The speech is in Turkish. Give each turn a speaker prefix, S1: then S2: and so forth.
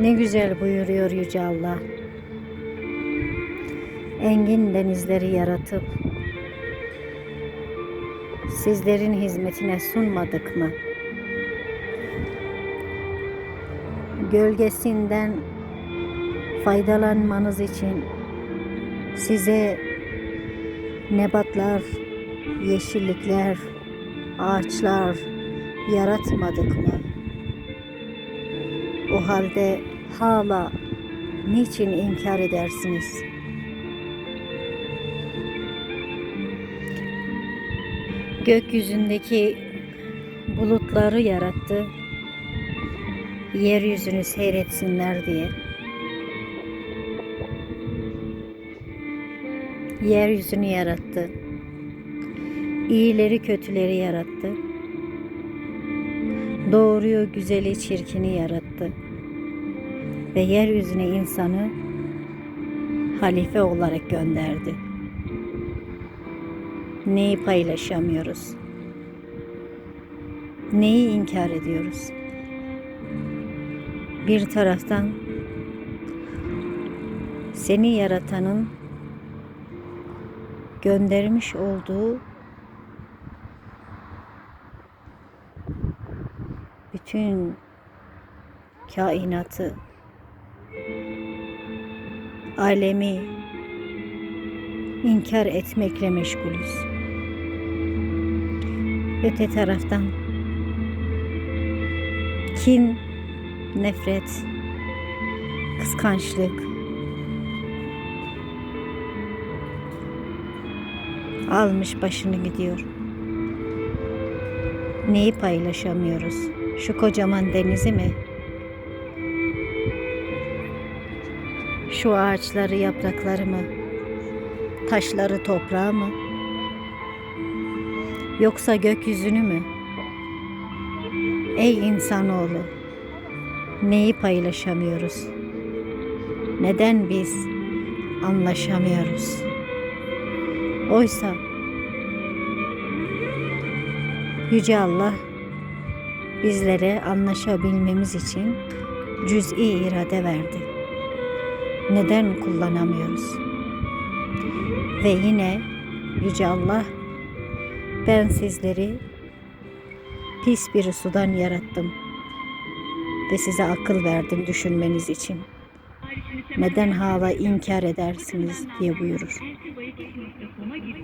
S1: Ne güzel buyuruyor Yüce Allah. Engin denizleri yaratıp sizlerin hizmetine sunmadık mı? Gölgesinden faydalanmanız için size nebatlar, yeşillikler, ağaçlar yaratmadık mı? O halde hala niçin inkar edersiniz? Gökyüzündeki bulutları yarattı. Yeryüzünü seyretsinler diye. Yeryüzünü yarattı. İyileri kötüleri yarattı. Doğruyu güzeli çirkini yarattı. Ve yeryüzüne insanı halife olarak gönderdi. Neyi paylaşamıyoruz? Neyi inkar ediyoruz? Bir taraftan seni yaratanın göndermiş olduğu bütün kainatı alemi inkar etmekle meşgulüz. Öte taraftan kin, nefret, kıskançlık, almış başını gidiyor. Neyi paylaşamıyoruz? Şu kocaman denizi mi? Şu ağaçları, yaprakları mı? Taşları, toprağı mı? Yoksa gökyüzünü mü? Ey insanoğlu, neyi paylaşamıyoruz? Neden biz anlaşamıyoruz? Oysa Yüce Allah bizlere anlaşabilmemiz için cüz'i irade verdi. Neden kullanamıyoruz? Ve yine Yüce Allah ben sizleri pis bir sudan yarattım ve size akıl verdim düşünmeniz için. Neden hala inkar edersiniz diye buyurur.